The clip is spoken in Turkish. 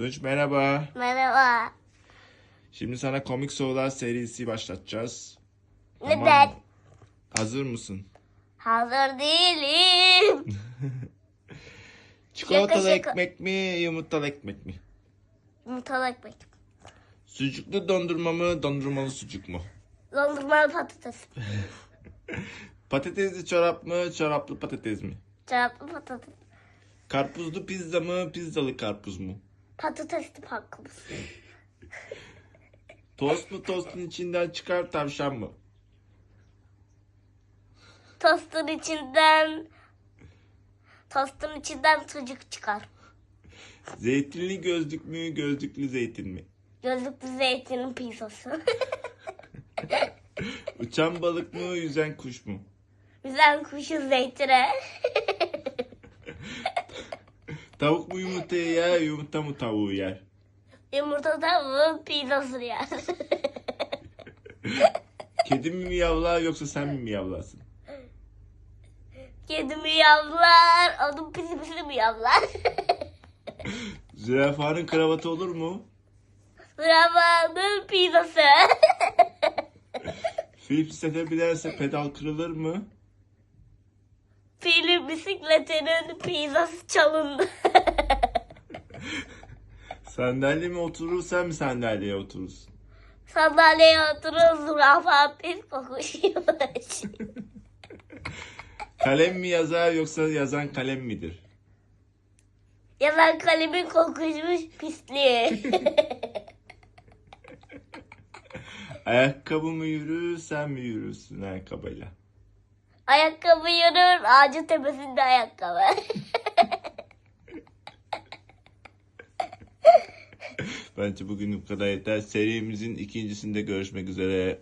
Tunç merhaba. Merhaba. Şimdi sana komik sorular serisi başlatacağız. Neden? mı? Hazır mısın? Hazır değilim. Çikolatalı şaka. ekmek mi, yumurtalı ekmek mi? Yumurtalı ekmek. Sucuklu dondurma mı, dondurmalı sucuk mu? Dondurmalı patates. Patatesli çorap mı, çoraplı patates mi? Çoraplı patates. Karpuzlu pizza mı, pizzalı karpuz mu? Patatesli pakkımız. Tost mu, tostun içinden çıkar tavşan mı? Tostun içinden Tostun içinden sucuk çıkar. Zeytinli gözlük mü, gözlüklü zeytin mi? Gözlüklü zeytinin pizzası. Uçan balık mı, yüzen kuş mu? Güzel kuşu zeytine. Tavuk mu yumurtayı yer, yumurta mı tavuğu yer? Yumurta tavuğun pizzasını yer. Kedi mi miyavlar yoksa sen mi miyavlarsın? Kedi miyavlar, onun pisi miyavlar. Zürafanın kravatı olur mu? Zürafanın pizzası. Fil bisiklete binerse pedal kırılır mı? Bisikletinin pizzası çalındı. Sandalye mi oturur sen mi sandalyeye oturursun? Sandalyeye oturup zürafa pis kokuşuyormuş. Kalem mi yazar yoksa yazan kalem midir? Yazan kalemin kokuşmuş pisliği. Ayakkabı mı yürür sen mi yürürsün ayakkabıyla? Ayakkabı yürür, ağacın tepesinde ayakkabı. Bence bugün bu kadar yeter. Serimizin ikincisinde görüşmek üzere.